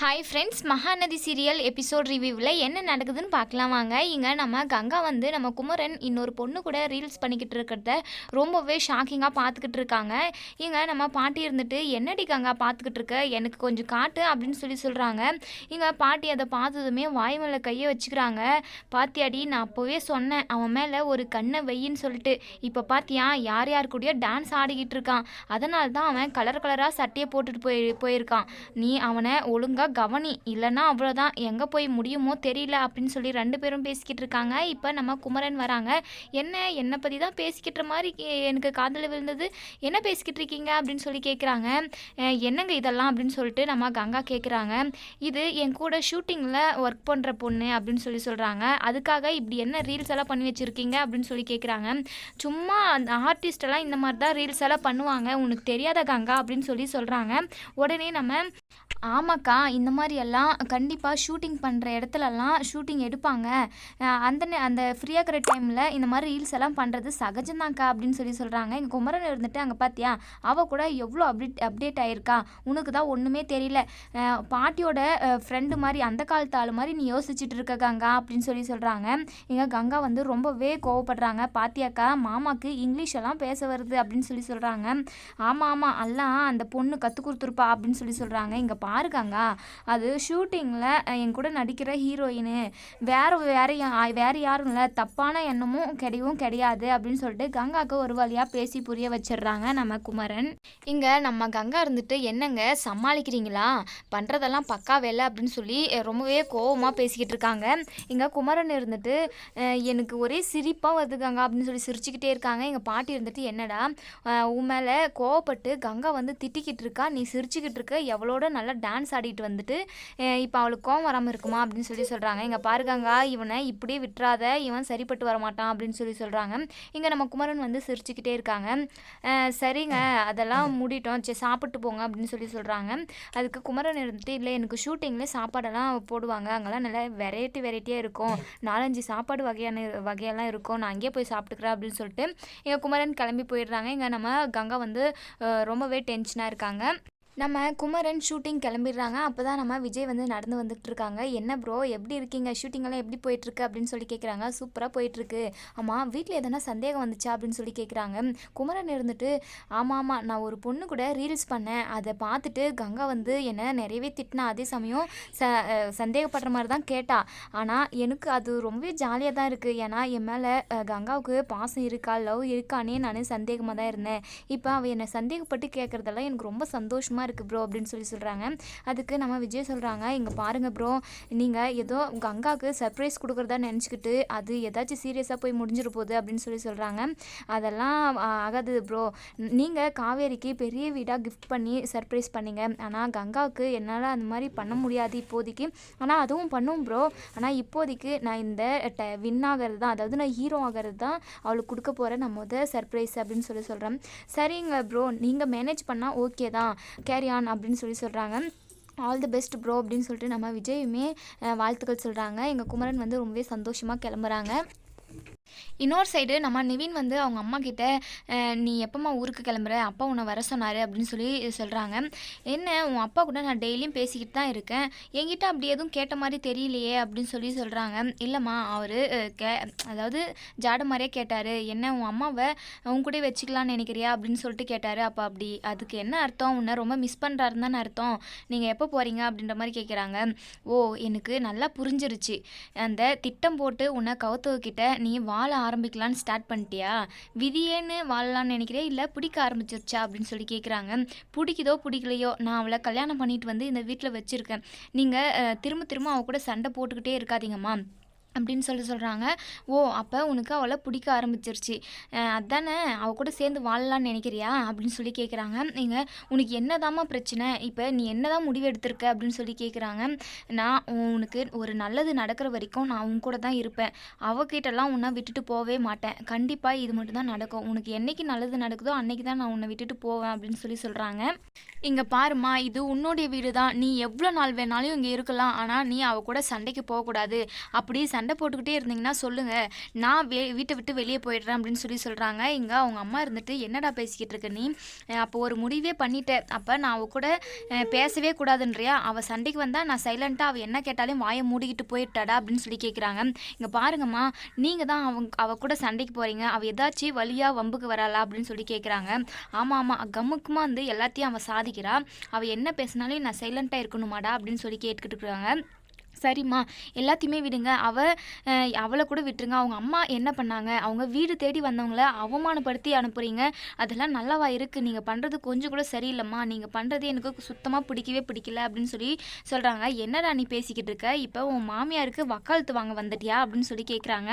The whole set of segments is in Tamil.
Hi friends Mahanadi serial episode ரிவ்யூவில் என்ன நடக்குதுன்னு பார்க்கலாம் வாங்க. இங்கே நம்ம கங்கா வந்து நம்ம குமரன் இன்னொரு பொண்ணு கூட ரீல்ஸ் பண்ணிக்கிட்டு இருக்கிறத ரொம்பவே ஷாக்கிங்காக பார்த்துக்கிட்டு இருக்காங்க. இங்கே நம்ம பாட்டி இருந்துட்டு என்னடி கங்கா பார்த்துக்கிட்டு இருக்க? எனக்கு கொஞ்சம் காட்டு அப்படின்னு சொல்லி சொல்கிறாங்க இங்கே பாட்டி அதை பார்த்ததுமே வாய் மேலே கையை வச்சுக்கிறாங்க. பாத்தியாடி நான் அப்போவே சொன்னேன் அவன் மேலே ஒரு கண்ணை வெயின்னு சொல்லிட்டு. இப்போ பார்த்தியா யார் யார் கூடயோ டான்ஸ் ஆடிக்கிட்டு இருக்கான். அதனால தான் அவன் கலர் கலராக சட்டையை போட்டுட்டு போய் போயிருக்கான். நீ அவனை ஒழுங்காக கவனி இல்லைன்னா அவ்வளோதான் எங்கே போய் முடியுமோ தெரியல அப்படின்னு சொல்லி ரெண்டு பேரும் பேசிக்கிட்டு இருக்காங்க. இப்போ நம்ம குமரன் வராங்க. என்ன என்னை பற்றி தான் பேசிக்கிட்ட மாதிரி எனக்கு காதில் விழுந்தது. என்ன பேசிக்கிட்டு இருக்கீங்க? அப்படின்னு சொல்லி கேட்குறாங்க என்னங்க இதெல்லாம்? அப்படின்னு சொல்லிட்டு நம்ம கங்கா கேட்குறாங்க இது என் கூட ஷூட்டிங்கில் ஒர்க் பண்ணுற பொண்ணு அப்படின்னு சொல்லி சொல்கிறாங்க அதுக்காக இப்படி என்ன ரீல்ஸ் எல்லாம் பண்ணி வச்சுருக்கீங்க? அப்படின்னு சொல்லி கேட்குறாங்க சும்மா அந்த ஆர்டிஸ்டெல்லாம் இந்த மாதிரி தான் ரீல்ஸ் எல்லாம் பண்ணுவாங்க. உனக்கு தெரியாத கங்கா அப்படின்னு சொல்லி சொல்கிறாங்க உடனே நம்ம ஆமாக்கா இந்த மாதிரி எல்லாம் கண்டிப்பாக ஷூட்டிங் பண்ணுற இடத்துலலாம் ஷூட்டிங் எடுப்பாங்க. அந்த அந்த ஃப்ரீயாக இருக்கிற டைமில் இந்த மாதிரி ரீல்ஸ் எல்லாம் பண்ணுறது சகஜம்தான்க்கா அப்படின்னு சொல்லி சொல்கிறாங்க எங்கள் குமரன் இருந்துட்டு அங்கே பார்த்தியா அவள் கூட எவ்வளோ அப்டேட் அப்டேட் ஆயிருக்கா? உனக்கு தான் ஒன்றுமே தெரியல. பாட்டியோட ஃப்ரெண்டு மாதிரி அந்த காலத்து ஆள் மாதிரி நீ யோசிச்சுட்டு இருக்க கங்கா அப்படின்னு சொல்லி சொல்கிறாங்க எங்கள் கங்கா வந்து ரொம்பவே கோவப்படுறாங்க. பாத்தியாக்கா மாமாக்கு இங்கிலீஷ் எல்லாம் பேச வருது அப்படின்னு சொல்லி சொல்கிறாங்க ஆமாம் ஆமாம் எல்லாம் அந்த பொண்ணு கற்றுக் கொடுத்துருப்பா அப்படின்னு சொல்லி சொல்கிறாங்க இங்கே பாருக்காங்க அது ஷூட்டிங்கில் என் கூட நடிக்கிற ஹீரோயின் வேற வேறு யா- யாரும் இல்லை தப்பான எண்ணமும் கிடையவும் கிடையாது அப்படின்னு சொல்லிட்டு கங்காவுக்கு ஒரு வழியாக பேசி புரிய வச்சிடுறாங்க நம்ம குமரன். இங்கே நம்ம கங்கா இருந்துட்டு என்னங்க சமாளிக்கிறீங்களா? பண்ணுறதெல்லாம் பக்கா வேலை அப்படின்னு சொல்லி ரொம்பவே கோவமாக பேசிக்கிட்டு இருக்காங்க. இங்கே குமரன் இருந்துட்டு எனக்கு ஒரே சிரிப்பாக வருது கங்கா அப்படின்னு சொல்லி சிரிச்சுக்கிட்டே இருக்காங்க. எங்கள் பாட்டி இருந்துட்டு என்னடா உன் மேலே கோவப்பட்டு கங்கா வந்து திட்டிக்கிட்டு இருக்கா? நீ சிரிச்சுக்கிட்டு இருக்க எவ்வளோட நல்லா டான்ஸ் ஆடிட்டு வந்துட்டு இப்போ அவளுக்கு கோவம் வராமல் இருக்குமா? அப்படின்னு சொல்லி சொல்கிறாங்க இங்கே பாரு இவனை இப்படியே விட்டுறாத இவன் சரிப்பட்டு வர மாட்டான் அப்படின்னு சொல்லி சொல்கிறாங்க இங்கே நம்ம குமரன் வந்து சிரிச்சுக்கிட்டே இருக்காங்க. சரிங்க அதெல்லாம் மூடிட்டோம். சரி சாப்பிட்டு போங்க அப்படின்னு சொல்லி சொல்கிறாங்க அதுக்கு குமரன் இருந்துட்டு இல்லை எனக்கு ஷூட்டிங்கில் சாப்பாடெல்லாம் போடுவாங்க. அங்கெல்லாம் நல்லா வெரைட்டி வெரைட்டியாக இருக்கும். நாலஞ்சு சாப்பாடு வகையான வகையெல்லாம் இருக்கும். நான் அங்கேயே போய் சாப்பிட்டுக்கிறேன் அப்படின்னு சொல்லிட்டு எங்கள் குமரன் கிளம்பி போயிடுறாங்க. இங்கே நம்ம கங்கா வந்து ரொம்பவே டென்ஷனாக இருக்காங்க. நம்ம குமரன் ஷூட்டிங் கிளம்பிடுறாங்க. அப்போ தான் நம்ம விஜய் வந்து நடந்து வந்துட்டு இருக்காங்க என்ன ப்ரோ எப்படி இருக்கீங்க? ஷூட்டிங்கெல்லாம் எப்படி போயிட்டுருக்கு? அப்படின்னு சொல்லி கேட்குறாங்க சூப்பராக போயிட்டுருக்கு. ஆமாம் வீட்டில் எதனா சந்தேகம் வந்துச்சா? அப்படின்னு சொல்லி கேட்குறாங்க குமரன் இருந்துட்டு ஆமாம் ஆமாம் நான் ஒரு பொண்ணு கூட ரீல்ஸ் பண்ணேன். அதை பார்த்துட்டு கங்கா வந்து என்னை நிறையவே திட்டினா. அதே சமயம் ச சந்தேகப்படுற மாதிரி தான் கேட்டா. ஆனால் எனக்கு அது ரொம்பவே ஜாலியாக தான் இருக்குது ஏன்னா என் மேலே கங்காவுக்கு பாசம் இருக்கா? லவ் இருக்கானே நான் சந்தேகமாக தான் இருந்தேன். இப்போ அவள் என்னை சந்தேகப்பட்டு கேட்குறதெல்லாம் எனக்கு ரொம்ப சந்தோஷமாக இருக்குது ப்ரோ அப்படின்னு சொல்லி சொல்கிறாங்க அதுக்கு நம்ம விஜய் சொல்கிறாங்க இங்கே பாருங்கள் ப்ரோ நீங்கள் ஏதோ கங்காவுக்கு சர்ப்ரைஸ் கொடுக்குறதா நினச்சிக்கிட்டு அது ஏதாச்சும் சீரியஸாக போய் முடிஞ்சிட போகுது அப்படின்னு சொல்லி சொல்கிறாங்க அதெல்லாம் ஆகாது ப்ரோ நீங்கள் காவேரிக்கு பெரிய வீடாக கிஃப்ட் பண்ணி சர்ப்ரைஸ் பண்ணிங்க. ஆனால் கங்காவுக்கு என்னால் அந்த மாதிரி பண்ண முடியாது இப்போதைக்கு. ஆனால் அதுவும் பண்ணும் ப்ரோ ஆனால் இப்போதைக்கு நான் இந்த ட வின் ஆகிறது தான் அதாவது நான் ஹீரோ ஆகிறது தான் அவளுக்கு கொடுக்க போகிறேன் நான் முத சர்ப்ரைஸ் அப்படின்னு சொல்லி சொல்கிறேன் சரிங்க ப்ரோ நீங்கள் மேனேஜ் பண்ணால் ஓகே தான். கே ஆன் அப்படின்னு சொல்லி சொல்கிறாங்க ஆல் தி பெஸ்ட் ப்ரோ அப்படின்னு சொல்லிட்டு நம்ம விஜயுமே வாழ்த்துக்கள் சொல்கிறாங்க எங்கள் குமரன் வந்து ரொம்பவே சந்தோஷமாக கிளம்புறாங்க. இன்னொரு சைடு நம்ம நிவின் வந்து அவங்க அம்மா கிட்ட நீ எப்பம்மா ஊருக்கு கிளம்புற? அப்பா உன்னை வர சொன்னார் அப்படின்னு சொல்லி சொல்கிறாங்க என்ன உன் அப்பா கூட நான் டெய்லியும் பேசிக்கிட்டு தான் இருக்கேன். என்கிட்ட அப்படி எதுவும் கேட்ட மாதிரி தெரியலையே அப்படின்னு சொல்லி சொல்கிறாங்க இல்லைம்மா அவர் கே அதாவது ஜாட மாதிரியே கேட்டார். என்ன உன் அம்மாவை உன் கூட வச்சுக்கலான்னு நினைக்கிறியா? அப்படின்னு சொல்லிட்டு கேட்டார். அப்போ அப்படி அதுக்கு என்ன அர்த்தம்? உன்னை ரொம்ப மிஸ் பண்ணுறாருன்னு தானே அர்த்தம். நீங்கள் எப்போ போகிறீங்க அப்படின்ற மாதிரி கேட்குறாங்க ஓ எனக்கு நல்லா புரிஞ்சிருச்சு. அந்த திட்டம் போட்டு உன்னை கவுத்தவக்கிட்ட நீ வா வாழ ஆரம்பிக்கலான்னு ஸ்டார்ட் பண்ணிட்டியா? விதியேன்னு வாழலாம்னு நினைக்கிறேன் இல்லை பிடிக்க ஆரம்பிச்சிருச்சா அப்படின்னு சொல்லி கேட்குறாங்க பிடிக்குதோ பிடிக்கலையோ நான் அவளை கல்யாணம் பண்ணிட்டு வந்து இந்த வீட்டில் வச்சுருக்கேன். நீங்கள் திரும்ப திரும்ப அவ கூட சண்டை போட்டுக்கிட்டே இருக்காதீங்கம்மா. அப்படின்னு சொல்லி சொல்கிறாங்க ஓ அப்போ உனக்கு அவளை பிடிக்க ஆரம்பிச்சிருச்சு. அதானே அவள் கூட சேர்ந்து வாழலாம்னு நினைக்கிறியா? அப்படின்னு சொல்லி கேட்குறாங்க நீங்கள் உனக்கு என்னதாம்மா பிரச்சனை? இப்போ நீ என்னதான் முடிவு எடுத்திருக்க? அப்படின்னு சொல்லி கேட்குறாங்க நான் உனக்கு ஒரு நல்லது நடக்கிற வரைக்கும் நான் உன் கூட தான் இருப்பேன். அவகிட்டலாம் உன்னை விட்டுட்டு போகவே மாட்டேன். கண்டிப்பாக இது மட்டும் தான் நடக்கும். உனக்கு என்னைக்கு நல்லது நடக்குதோ அன்னைக்கு தான் நான் உன்னை விட்டுட்டு போவேன் அப்படின்னு சொல்லி சொல்கிறாங்க இங்கே பாரும்மா இது உன்னுடைய வீடு தான் நீ எவ்வளோ நாள் வேணாலும் இங்கே இருக்கலாம். ஆனால் நீ அவ கூட சண்டைக்கு போகக்கூடாது. அப்படி சண்டை சண்டை போட்டுக்கிட்டே இருந்தீங்கன்னா சொல்லுங்கள் நான் வே வீட்டை விட்டு வெளியே போயிடுறேன் அப்படின்னு சொல்லி சொல்கிறாங்க இங்கே அவங்க அம்மா இருந்துட்டு என்னடா பேசிக்கிட்டு இருக்க நீ? அப்போ ஒரு முடிவே பண்ணிட்டேன் அப்போ நான் அவ கூட பேசவே கூடாதுன்றியா? அவள் சண்டைக்கு வந்தால் நான் சைலண்ட்டாக அவள் என்ன கேட்டாலும் வாயை மூடிக்கிட்டு போயிட்டாடா? அப்படின்னு சொல்லி கேட்குறாங்க இங்கே பாருங்கம்மா நீங்கள் தான் அவங்க அவள் கூட சண்டைக்கு போகிறீங்க அவள் ஏதாச்சும் வழியாக வம்புக்கு வராளா? அப்படின்னு சொல்லி கேட்குறாங்க ஆமாம் ஆமாம் கம்முக்குமா வந்து எல்லாத்தையும் அவள் சாதிக்கிறா. அவள் என்ன பேசினாலும் நான் சைலண்ட்டாக இருக்கணுமாடா? அப்படின்னு சொல்லி கேட்டுக்கிட்டு இருக்காங்க. சரிம்மா எல்லாத்தையுமே விடுங்க. அவ அவளை கூட விட்டுருங்க. அவங்க அம்மா என்ன பண்ணாங்க? அவங்க வீடு தேடி வந்தவங்கள அவமானப்படுத்தி அனுப்புகிறீங்க அதெல்லாம் நல்லாவா இருக்குது நீங்கள் பண்ணுறது கொஞ்சம் கூட சரியில்லைம்மா. நீங்கள் பண்ணுறது எனக்கு சுத்தமாக பிடிக்கவே பிடிக்கல அப்படின்னு சொல்லி சொல்கிறாங்க என்னடா நீ பேசிக்கிட்டு இருக்க? இப்போ உன் மாமியாருக்கு வக்காலத்து வாங்க வந்துட்டியா? அப்படின்னு சொல்லி கேட்குறாங்க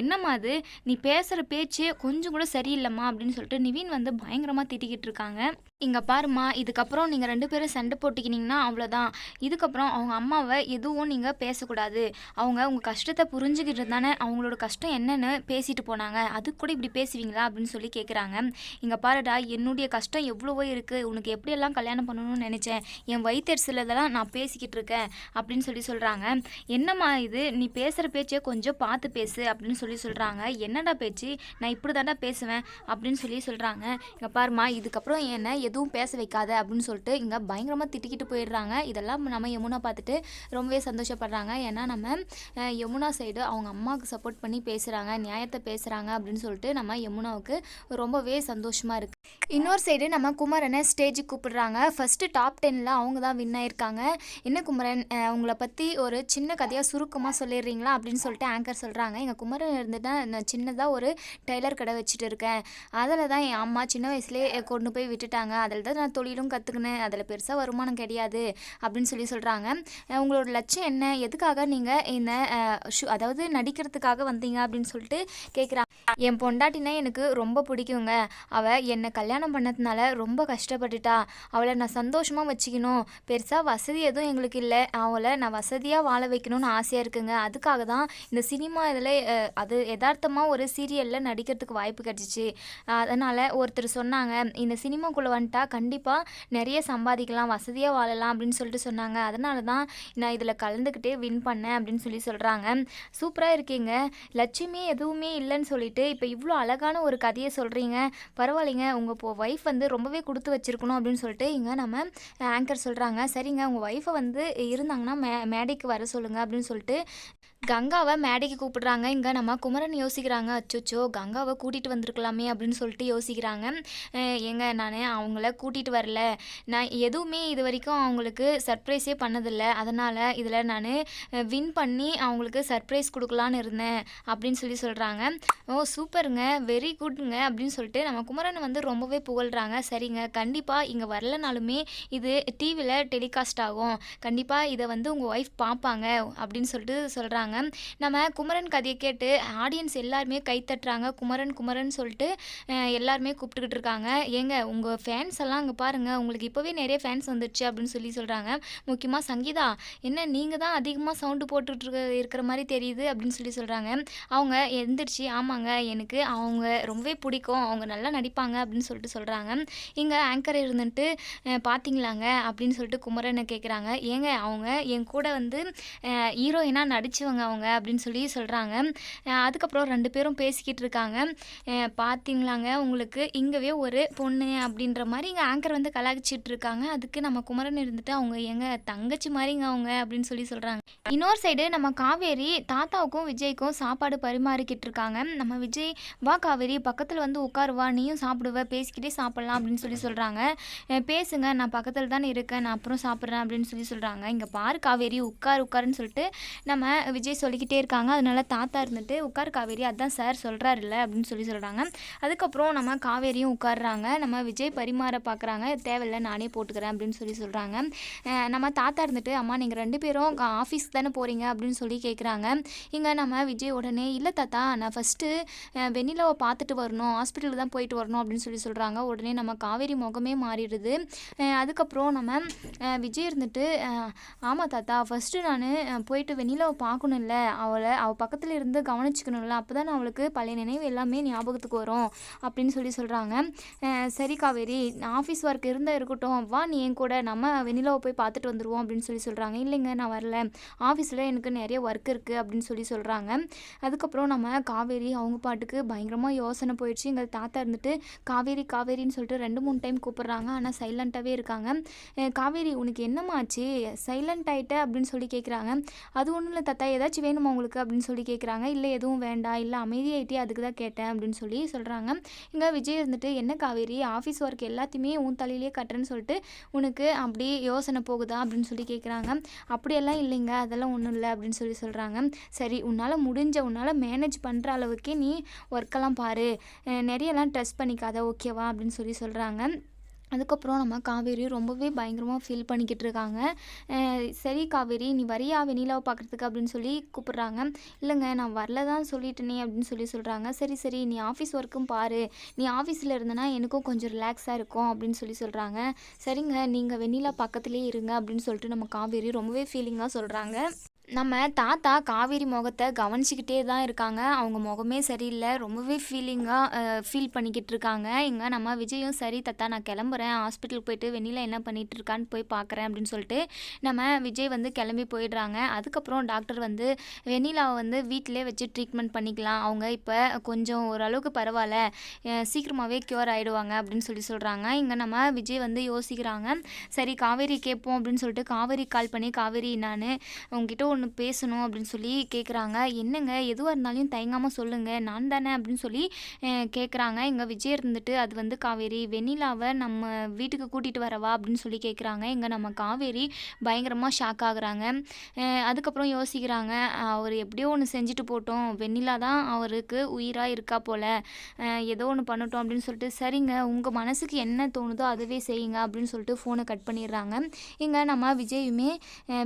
என்னம்மா அது? நீ பேசுகிற பேச்சு கொஞ்சம் கூட சரியில்லைம்மா அப்படின்னு சொல்லிட்டு நிவின் வந்து பயங்கரமாக திட்டிக்கிட்டு இருக்காங்க. இங்கே பாரும்மா இதுக்கப்புறம் நீங்கள் ரெண்டு பேரும் சண்டை போட்டுக்கினீங்கன்னா அவ்வளோதான் இதுக்கப்புறம் அவங்க அம்மாவை எதுவும் நீங்கள் பேசக்கூடாது. அவங்க உங்கள் கஷ்டத்தை புரிஞ்சுக்கிட்டு தானே அவங்களோட கஷ்டம் என்னென்னு பேசிட்டு போனாங்க. அது கூட இப்படி பேசுவீங்களா அப்படின்னு சொல்லி கேட்குறாங்க இங்கே பாருடா என்னுடைய கஷ்டம் எவ்வளவோ இருக்குது உனக்கு எப்படியெல்லாம் கல்யாணம் பண்ணணும்னு நினச்சேன். என் வயிற்றுல நான் பேசிக்கிட்டு இருக்கேன் அப்படின்னு சொல்லி சொல்கிறாங்க என்னம்மா இது? நீ பேசுகிற பேச்சே கொஞ்சம் பார்த்து பேசு அப்படின்னு சொல்லி சொல்கிறாங்க என்னடா பேச்சு? நான் இப்படி தாண்டா பேசுவேன் அப்படின்னு சொல்லி சொல்கிறாங்க இங்கே பாரும்மா இதுக்கப்புறம் என்ன? எதுவும் பேச வைக்காத அப்படின்னு சொல்லிட்டு இங்கே பயங்கரமாக திட்டிக்கிட்டு போயிடுறாங்க. இதெல்லாம் நம்ம யமுனா பார்த்துட்டு ரொம்பவே சந்தோஷப்படுறாங்க. ஏன்னா நம்ம யமுனா சைடு அவங்க அம்மாவுக்கு சப்போர்ட் பண்ணி பேசுகிறாங்க நியாயத்தை பேசுகிறாங்க அப்படின்னு சொல்லிட்டு நம்ம யமுனாவுக்கு ரொம்பவே சந்தோஷமாக இருக்குது இன்னொரு சைடு நம்ம குமரனை ஸ்டேஜுக்கு கூப்பிடுறாங்க. ஃபஸ்ட்டு டாப் டென்னில் அவங்க தான் வின் ஆயிருக்காங்க. என்ன குமரன்? உங்களை பற்றி ஒரு சின்ன கதையாக சுருக்கமாக சொல்லிடுறீங்களா அப்படின்னு சொல்லிட்டு ஆங்கர் சொல்கிறாங்க எங்கள் குமரன் இருந்துட்டு நான் சின்னதாக ஒரு டெய்லர் கடை வச்சுட்டு இருக்கேன். அதில் தான் என் அம்மா சின்ன வயசுலேயே கொண்டு போய் விட்டுட்டாங்க. அதில் தான் நான் தொழிலும் கற்றுக்கினேன் அதில் பெருசாக வருமானம் கிடையாது அப்படின்னு சொல்லி சொல்கிறாங்க உங்களோட லட்சியம் என்ன? எதுக்காக நீங்கள் இந்த ஷூ ஷு அதாவது நடிக்கிறதுக்காக வந்தீங்க அப்படின்னு சொல்லிட்டு கேட்குறாங்க என் பொண்டாட்டினா எனக்கு ரொம்ப பிடிக்குங்க. அவள் என்னை கல்யாணம் பண்ணதுனால ரொம்ப கஷ்டப்பட்டுட்டா. அவளை நான் சந்தோஷமாக வச்சுக்கணும். பெருசாக வசதி எதுவும் எங்களுக்கு இல்லை. அவளை நான் வசதியாக வாழ வைக்கணும்னு ஆசையாக இருக்குங்க. அதுக்காக தான் இந்த சினிமா இதில் அது யதார்த்தமாக ஒரு சீரியலில் நடிக்கிறதுக்கு வாய்ப்பு கிடச்சிச்சு. அதனால் ஒருத்தர் சொன்னாங்க இந்த சினிமாக்குள்ளே வந்துட்டா கண்டிப்பாக நிறைய சம்பாதிக்கலாம் வசதியாக வாழலாம் அப்படின்னு சொல்லிட்டு சொன்னாங்க. அதனால தான் நான் இதில் கலந்துக்கிட்டே வின் பண்ணேன் அப்படின்னு சொல்லி சொல்கிறாங்க சூப்பராக இருக்கீங்க. லட்சுமி எதுவுமே இல்லைன்னு சொல்லிட்டு இப்போ இவ்வளோ அழகான ஒரு கதையை சொல்கிறீங்க பரவாயில்லைங்க. உங்கள் இப்போ ஒய்ஃப் வந்து ரொம்பவே கொடுத்து வச்சிருக்கணும் அப்படின்னு சொல்லிட்டு இங்கே நம்ம ஆங்கர் சொல்கிறாங்க சரிங்க. உங்கள் ஒய்ஃபை வந்து இருந்தாங்கன்னா மே மேடைக்கு வர சொல்லுங்கள் அப்படின்னு சொல்லிட்டு கங்காவை மேடைக்கு கூப்பிடுறாங்க. இங்கே நம்ம குமரன் யோசிக்கிறாங்க. அச்சோச்சோ கங்காவை கூட்டிகிட்டு வந்திருக்கலாமே அப்படின்னு சொல்லிட்டு யோசிக்கிறாங்க. அஹ் ஏங்க நான் அவங்கள கூட்டிகிட்டு வரல. நான் எதுவுமே இது வரைக்கும் அவங்களுக்கு சர்ப்ரைஸே பண்ணதில்லை. அதனால் இதில் நான் வின் பண்ணி அவங்களுக்கு சர்ப்ரைஸ் கொடுக்கலான்னு இருந்தேன் அப்படின்னு சொல்லி சொல்கிறாங்க ஓ சூப்பருங்க. வெரி குட்ங்க அப்படின்னு சொல்லிட்டு நம்ம குமரன் வந்து ரொம்பவே புகழ்கிறாங்க சரிங்க கண்டிப்பாக இங்கே வரலனாலுமே இது டிவியில் டெலிகாஸ்ட் ஆகும். கண்டிப்பாக இதை வந்து உங்கள் ஒய்ஃப் பார்ப்பாங்க அப்படின்னு சொல்லிட்டு சொல்கிறாங்க நம்ம குமரன் கதையை கேட்டு ஆடியன்ஸ் எல்லாருமே கை தட்டுறாங்க. குமரன் குமரன் சொல்லிட்டு எல்லாருமே கூப்பிட்டுக்கிட்டு இருக்காங்க. ஏங்க உங்கள் ஃபேன் ஃபேன்ஸ் எல்லாம் அங்கே பாருங்கள் உங்களுக்கு இப்போவே நிறைய ஃபேன்ஸ் வந்துடுச்சு அப்படின்னு சொல்லி சொல்கிறாங்க முக்கியமாக சங்கீதா என்ன நீங்கள் தான் அதிகமாக சவுண்டு போட்டுட்ருக்க இருக்கிற மாதிரி தெரியுது அப்படின்னு சொல்லி சொல்கிறாங்க அவங்க எந்திரிச்சு ஆமாங்க எனக்கு அவங்க ரொம்பவே பிடிக்கும் அவங்க நல்லா நடிப்பாங்க அப்படின்னு சொல்லிட்டு சொல்கிறாங்க இங்கே ஆங்கர் இருந்துட்டு பார்த்தீங்களாங்க அப்படின்னு சொல்லிட்டு குமரனை கேட்குறாங்க ஏங்க அவங்க என் கூட வந்து ஹீரோயினாக நடிச்சவங்க அவங்க அப்படின்னு சொல்லி சொல்கிறாங்க அதுக்கப்புறம் ரெண்டு பேரும் பேசிக்கிட்டு இருக்காங்க. பார்த்தீங்களாங்க உங்களுக்கு இங்கவே ஒரு பொண்ணு அப்படின்ற மாதிரி இங்கே ஆங்கர் வந்து கலாய்ச்சிட்டு இருக்காங்க அதுக்கு நம்ம குமரன் இருந்துட்டு அவங்க எங்க தங்கச்சி மாதிரிங்க அவங்க அப்படின்னு சொல்லி சொல்கிறாங்க இன்னொரு சைடு நம்ம காவேரி தாத்தாவுக்கும் விஜய்க்கும் சாப்பாடு பரிமாறிக்கிட்டு இருக்காங்க நம்ம விஜய் வா காவேரி பக்கத்தில் வந்து உட்காருவா நீயும் சாப்பிடுவ பேசிக்கிட்டே சாப்பிட்லாம் அப்படின்னு சொல்லி சொல்கிறாங்க பேசுங்க நான் பக்கத்தில் தானே இருக்கேன் நான் அப்புறம் சாப்பிட்றேன் அப்படின்னு சொல்லி சொல்கிறாங்க இங்கே பாரு காவேரி உட்கார் உட்காருன்னு சொல்லிட்டு நம்ம விஜய் சொல்லிக்கிட்டே இருக்காங்க. அதனால தாத்தா இருந்துட்டு உட்கார் காவேரி அதான் சார் சொல்கிறாருல்ல அப்படின்னு சொல்லி சொல்கிறாங்க அதுக்கப்புறம் நம்ம காவேரியும் உட்காடுறாங்க நம்ம விஜய் பரிமாற பார்க்குறாங்க. தேவையில்ல நானே போட்டுக்கிறேன் அப்படின்னு சொல்லி சொல்கிறாங்க நம்ம தாத்தா இருந்துட்டு அம்மா நீங்கள் ரெண்டு பேரும் ஆஃபீஸ் தானே போகிறீங்க அப்படின்னு சொல்லி கேட்குறாங்க இங்கே நம்ம விஜய் உடனே இல்லை தாத்தா நான் ஃபஸ்ட்டு வெண்ணிலாவை பார்த்துட்டு வரணும். ஹாஸ்பிட்டலுக்கு தான் போயிட்டு வரணும் அப்படின்னு சொல்லி சொல்கிறாங்க உடனே நம்ம காவேரி முகமே மாறிடுது. அதுக்கப்புறம் நம்ம விஜய் இருந்துட்டு ஆமாம் தாத்தா ஃபஸ்ட்டு நான் போயிட்டு வெண்ணிலாவை பார்க்கணும்ல. அவளை அவள் பக்கத்தில் இருந்து கவனிச்சுக்கணும்ல. அப்போ தான் அவளுக்கு பழைய நினைவு எல்லாமே ஞாபகத்துக்கு வரும் அப்படின்னு சொல்லி சொல்கிறாங்க சரி காவேரி ஆஃபீஸ் ஒர்க் இருந்தால் இருக்கட்டும். வா நீ என் கூட நம்ம வெண்ணிலாவை போய் பார்த்துட்டு வந்துடுவோம் அப்படின்னு சொல்லி சொல்கிறாங்க இல்லைங்க நான் வரல. ஆஃபீஸில் எனக்கு நிறைய ஒர்க் இருக்குது அப்படின்னு சொல்லி சொல்கிறாங்க அதுக்கப்புறம் நம்ம காவேரி அவங்க பாட்டுக்கு பயங்கரமாக யோசனை போயிடுச்சு. எங்கள் தாத்தா இருந்துட்டு காவேரி காவேரின்னு சொல்லிட்டு ரெண்டு மூணு டைம் கூப்பிட்றாங்க. ஆனால் சைலண்ட்டாகவே இருக்காங்க. காவேரி உனக்கு என்னம்மா ஆச்சு? சைலண்ட் ஆயிட்ட? அப்படின்னு சொல்லி கேட்குறாங்க அது ஒன்றும் இல்லை தாத்தா. ஏதாச்சும் வேணுமா உங்களுக்கு? அப்படின்னு சொல்லி கேட்குறாங்க இல்லை எதுவும் வேண்டாம். இல்லை அமைதியாகிட்டே அதுக்கு தான் கேட்டேன். அப்படின்னு சொல்லி சொல்கிறாங்க இங்கே விஜய் இருந்துட்டு என்ன காவேரி? ஆஃபீஸ் ஒர்க் எல்லாம் எல்லாத்தையுமே உன் தலையிலேயே கட்டுறேன்னு சொல்லிட்டு உனக்கு அப்படி யோசனை போகுதா அப்படின்னு சொல்லி கேட்குறாங்க அப்படியெல்லாம் இல்லைங்க அதெல்லாம் ஒன்றும் இல்லை அப்படின்னு சொல்லி சொல்கிறாங்க சரி உன்னால் முடிஞ்ச உன்னால் மேனேஜ் பண்ணுற அளவுக்கே நீ ஒர்க்கெல்லாம் பாரு. நிறையெல்லாம் ட்ரெஸ் பண்ணிக்காத ஓகேவா அப்படின்னு சொல்லி சொல்கிறாங்க அதுக்கப்புறம் நம்ம காவேரி ரொம்பவே பயங்கரமாக ஃபீல் பண்ணிக்கிட்டு இருக்காங்க சரி காவேரி நீ வரியா வெண்ணிலாவை பார்க்குறதுக்கு அப்படின்னு சொல்லி கூப்பிட்றாங்க. இல்லைங்க நான் வரல தான் சொல்லிட்டேனே அப்படின்னு சொல்லி சொல்கிறாங்க சரி சரி நீ ஆஃபீஸ் ஒர்க்கும் பாரு. நீ ஆஃபீஸில் இருந்தனா எனக்கும் கொஞ்சம் ரிலாக்ஸாக இருக்கும் அப்படின்னு சொல்லி சொல்கிறாங்க சரிங்க நீங்கள் வெண்ணிலா பக்கத்துலேயே இருங்க அப்படின்னு சொல்லிட்டு நம்ம காவேரி ரொம்பவே ஃபீலிங்காக சொல்கிறாங்க நம்ம தாத்தா காவேரி முகத்தை கவனிச்சிக்கிட்டே தான் இருக்காங்க. அவங்க முகமே சரியில்லை. ரொம்பவே ஃபீலிங்காக ஃபீல் பண்ணிக்கிட்டு இருக்காங்க. இங்கே நம்ம விஜயும் சரி தாத்தா நான் கிளம்புறேன். ஹாஸ்பிட்டலுக்கு போயிட்டு வெண்ணிலா என்ன பண்ணிகிட்டு இருக்கான்னு போய் பார்க்குறேன் அப்படின்னு சொல்லிட்டு நம்ம விஜய் வந்து கிளம்பி போயிடுறாங்க. அதுக்கப்புறம் டாக்டர் வந்து வெண்ணிலாவை வந்து வீட்டிலே வச்சு ட்ரீட்மெண்ட் பண்ணிக்கலாம். அவங்க இப்போ கொஞ்சம் ஓரளவுக்கு பரவாயில்ல. சீக்கிரமாகவே க்யூர் ஆகிடுவாங்க அப்படின்னு சொல்லி சொல்கிறாங்க இங்கே நம்ம விஜய் வந்து யோசிக்கிறாங்க. சரி காவேரி கேட்போம் அப்படின்னு சொல்லிட்டு காவேரி கால் பண்ணி காவேரி நான் உங்ககிட்ட ஒன்று பேசணும் அப்படின்னு சொல்லி கேட்குறாங்க என்னங்க? எதுவாக இருந்தாலும் தயங்காமல் சொல்லுங்கள் நான் தானே அப்படின்னு சொல்லி கேட்குறாங்க இங்கே விஜய் இருந்துட்டு அது வந்து காவேரி வெண்ணிலாவை நம்ம வீட்டுக்கு கூட்டிகிட்டு வரவா அப்படின்னு சொல்லி கேட்குறாங்க இங்கே நம்ம காவேரி பயங்கரமாக ஷாக் ஆகுறாங்க. அதுக்கப்புறம் யோசிக்கிறாங்க. அவர் எப்படியோ ஒன்று செஞ்சுட்டு போட்டோம். வெண்ணிலா தான் அவருக்கு உயிராக இருக்கா போல். ஏதோ ஒன்று பண்ணட்டும் அப்படின்னு சொல்லிட்டு சரிங்க உங்கள் மனசுக்கு என்ன தோணுதோ அதுவே செய்யுங்க அப்படின்னு சொல்லிட்டு ஃபோனை கட் பண்ணிடுறாங்க. இங்கே நம்ம விஜயுமே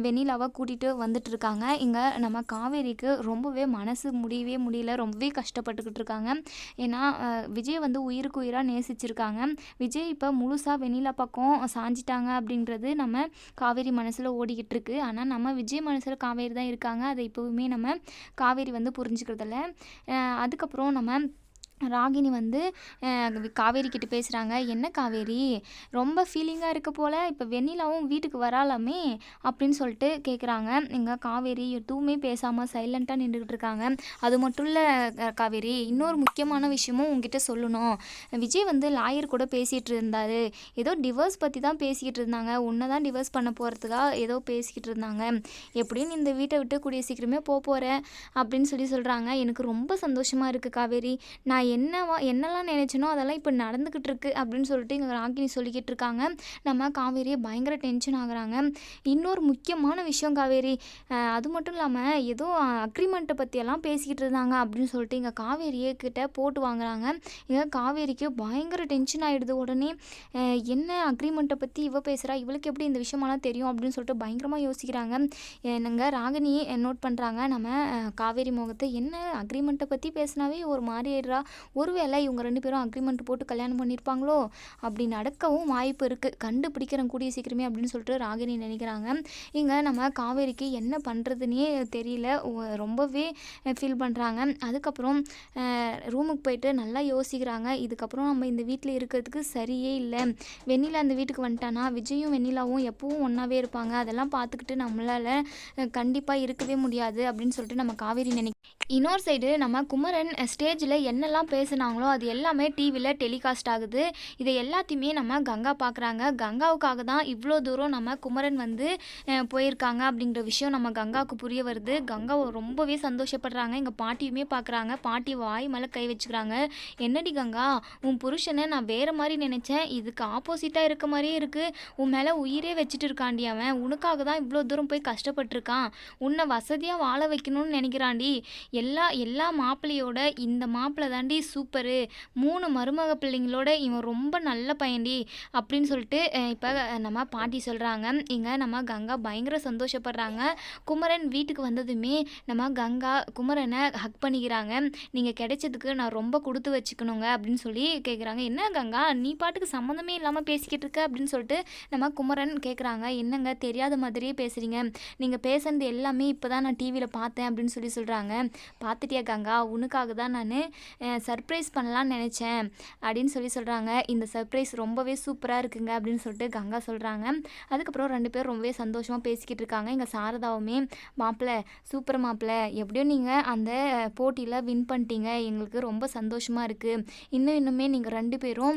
வெண்ணிலாவை கூட்டிகிட்டு வந்துட்டு இருக்காங்க. இங்கே நம்ம காவேரிக்கு ரொம்பவே மனசு முடியவே முடியல. ரொம்பவே கஷ்டப்பட்டுக்கிட்டு இருக்காங்க. ஏன்னா விஜய் வந்து உயிருக்கு உயிராக நேசிச்சிருக்காங்க. விஜய் இப்போ முழுசாக வெண்ணிலா பக்கம் சாஞ்சிட்டாங்க அப்படின்றது நம்ம காவேரி மனசில் ஓடிக்கிட்டு இருக்கு. ஆனால் நம்ம விஜய் மனசில் காவேரி தான் இருக்காங்க. அதை இப்போவுமே நம்ம காவேரி வந்து புரிஞ்சுக்கிறதில்ல. அதுக்கப்புறம் நம்ம ராகினி வந்து காவேரி கிட்ட பேசுகிறாங்க என்ன காவேரி? ரொம்ப ஃபீலிங்காக இருக்க போல். இப்போ வெண்ணிலாவும் வீட்டுக்கு வராலாமே? அப்படின்னு சொல்லிட்டு கேட்குறாங்க இங்கே காவேரி எதுவுமே பேசாமல் சைலண்ட்டாக நின்றுக்கிட்டு இருக்காங்க. அது மட்டும் இல்லை காவேரி இன்னொரு முக்கியமான விஷயமும் உங்ககிட்ட சொல்லணும். விஜய் வந்து லாயர் கூட பேசிகிட்டு இருந்தார். ஏதோ டிவோர்ஸ் பற்றி தான் பேசிக்கிட்டு இருந்தாங்க. உன்னை தான் டிவோர்ஸ் பண்ண போகிறதுக்காக ஏதோ பேசிக்கிட்டு இருந்தாங்க. எப்படின்னு இந்த வீட்டை விட்டு கூடிய சீக்கிரமே போக போகிறேன் அப்படின்னு சொல்லி சொல்கிறாங்க எனக்கு ரொம்ப சந்தோஷமாக இருக்குது காவேரி. நான் என்னவா என்னெல்லாம் நினச்சேனோ அதெல்லாம் இப்போ நடந்துக்கிட்டு இருக்கு அப்படின்னு சொல்லிட்டு இங்கே ராகினி சொல்லிக்கிட்டு இருக்காங்க. நம்ம காவேரியை பயங்கர டென்ஷன் ஆகுறாங்க. இன்னொரு முக்கியமான விஷயம் காவேரி அது மட்டும் இல்லாமல் ஏதோ அக்ரிமெண்ட்டை பற்றியெல்லாம் பேசிக்கிட்டு இருந்தாங்க அப்படின்னு சொல்லிட்டு இங்கே காவேரியே கிட்ட போட்டு வாங்குறாங்க. இங்கே காவேரிக்கு பயங்கர டென்ஷன் ஆகிடுது உடனே. என்ன அக்ரிமெண்ட்டை பற்றி இவ பேசுகிறா இவளுக்கு எப்படி இந்த விஷயமெல்லாம் தெரியும் அப்படின்னு சொல்லிட்டு பயங்கரமாக யோசிக்கிறாங்க. என்னங்க ராகினி நோட் பண்ணுறாங்க நம்ம காவேரி முகத்தை என்ன அக்ரிமெண்ட்டை பற்றி பேசினாவே ஒரு மாதிரி ஆயிடுறா. ஒருவேளை இவங்க ரெண்டு பேரும் அக்ரிமெண்ட் போட்டு கல்யாணம் பண்ணியிருப்பாங்களோ அப்படி நடக்கவும் வாய்ப்பு இருக்குது கண்டுபிடிக்கிறேன் கூடிய சீக்கிரமே அப்படின்னு சொல்லிட்டு ராகினி நினைக்கிறாங்க. இங்கே நம்ம காவேரிக்கு என்ன பண்ணுறதுனே தெரியல. ரொம்பவே ஃபீல் பண்ணுறாங்க அதுக்கப்புறம் ரூமுக்கு போயிட்டு நல்லா யோசிக்கிறாங்க. இதுக்கப்புறம் நம்ம இந்த வீட்டில் இருக்கிறதுக்கு சரியே இல்லை. வெண்ணிலா அந்த வீட்டுக்கு வந்துட்டானா? விஜயும் வெண்ணிலாவும் எப்பவும் ஒன்றாவே இருப்பாங்க. அதெல்லாம் பார்த்துக்கிட்டு நம்மளால் கண்டிப்பாக இருக்கவே முடியாது அப்படின்னு சொல்லிட்டு நம்ம காவேரி நினை இன்னொரு சைடு நம்ம குமரன் ஸ்டேஜில் என்னெல்லாம் பேசுனாங்களோ அது எல்லாமே டிவியில் டெலிகாஸ்ட் ஆகுது. இதை எல்லாத்தையுமே நம்ம கங்கா பார்க்குறாங்க கங்காவுக்காக தான் இவ்வளோ தூரம் நம்ம குமரன் வந்து போயிருக்காங்க அப்படிங்கிற விஷயம் நம்ம கங்காவுக்கு புரிய வருது. கங்கா ரொம்பவே சந்தோஷப்படுறாங்க. எங்கள் பாட்டியுமே பார்க்குறாங்க பாட்டி வாய் மேலே கை வச்சுக்கிறாங்க. என்னடி கங்கா உன் புருஷனை நான் வேற மாதிரி நினச்சேன். இதுக்கு ஆப்போசிட்டாக இருக்க மாதிரியே இருக்குது உன் மேலே உயிரே வச்சுட்டு இருக்காண்டி அவன். உனக்காக தான் இவ்வளோ தூரம் போய் கஷ்டப்பட்டிருக்கான். உன்னை வசதியாக வாழ வைக்கணும்னு நினைக்கிறான்டி எல்லா எல்லா மாப்பிள்ளையோட இந்த மாப்பிள்ளை தாண்டி சூப்பரு. மூணு மருமக பிள்ளைங்களோட இவன் ரொம்ப நல்ல பையன்டி அப்படின்னு சொல்லிட்டு இப்போ நம்ம பாட்டி சொல்கிறாங்க இங்கே நம்ம கங்கா பயங்கர சந்தோஷப்படுறாங்க. குமரன் வீட்டுக்கு வந்ததுமே நம்ம கங்கா குமரனை ஹக் பண்ணிக்கிறாங்க. நீங்கள் கிடைச்சதுக்கு நான் ரொம்ப கொடுத்து வச்சுக்கணுங்க அப்படின்னு சொல்லி கேட்குறாங்க என்ன கங்கா நீ பாட்டுக்கு சம்மந்தமே இல்லாமல் பேசிக்கிட்டு இருக்க அப்படின்னு சொல்லிட்டு நம்ம குமரன் கேட்குறாங்க என்னங்க தெரியாத மாதிரியே பேசுகிறீங்க நீங்கள் பேசுனது எல்லாமே இப்போ தான் நான் டிவியில் பார்த்தேன் அப்படின்னு சொல்லி சொல்கிறாங்க பார்த்துட்டியா கங்கா உனக்காக தான் நான் சர்ப்ரைஸ் பண்ணலான்னு நினச்சேன். அப்படின்னு சொல்லி சொல்கிறாங்க இந்த சர்ப்ரைஸ் ரொம்பவே சூப்பராக இருக்குங்க அப்படின்னு சொல்லிட்டு கங்கா சொல்கிறாங்க அதுக்கப்புறம் ரெண்டு பேரும் ரொம்பவே சந்தோஷமாக பேசிக்கிட்டு இருக்காங்க. எங்கள் சாரதாவுமே மாப்பிள்ளை சூப்பர் மாப்பிள்ளை எப்படியோ நீங்கள் அந்த போட்டியில் வின் பண்ணிட்டீங்க. எங்களுக்கு ரொம்ப சந்தோஷமாக இருக்குது இன்னும் இன்னுமே நீங்கள் ரெண்டு பேரும்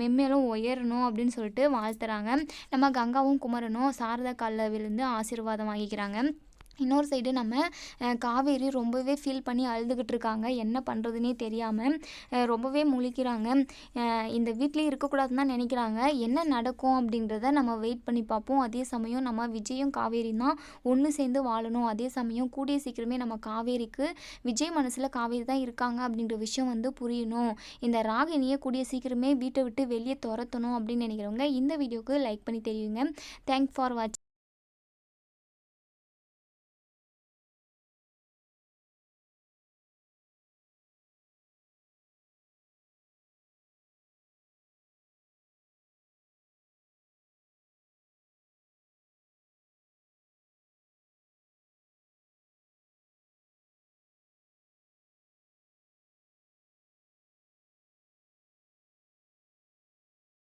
மெம்மேலும் மென்மேலும் உயரணும் அப்படின்னு சொல்லிட்டு வாழ்த்துறாங்க. நம்ம கங்காவும் குமரனும் சாரதா காலில் விழுந்து ஆசீர்வாதம் வாங்கிக்கிறாங்க. இன்னொரு சைடு நம்ம காவேரி ரொம்பவே ஃபீல் பண்ணி அழுதுகிட்டு இருக்காங்க என்ன பண்ணுறதுனே தெரியாமல் ரொம்பவே முழிக்கிறாங்க. இந்த வீட்லேயே இருக்கக்கூடாதுன்னு தான் நினைக்கிறாங்க. என்ன நடக்கும் அப்படின்றத நம்ம வெயிட் பண்ணி பார்ப்போம். அதே சமயம் நம்ம விஜயும் காவேரி தான் ஒன்று சேர்ந்து வாழணும். அதே சமயம் கூடிய சீக்கிரமே நம்ம காவேரிக்கு விஜய் மனசில் காவேரி தான் இருக்காங்க அப்படின்ற விஷயம் வந்து புரியணும். இந்த ராகினியை கூடிய சீக்கிரமே வீட்டை விட்டு வெளியே துரத்தணும் அப்படின்னு நினைக்கிறவங்க இந்த வீடியோக்கு லைக் பண்ணி தெரியுங்க தேங்க் ஃபார் வாட்சிங்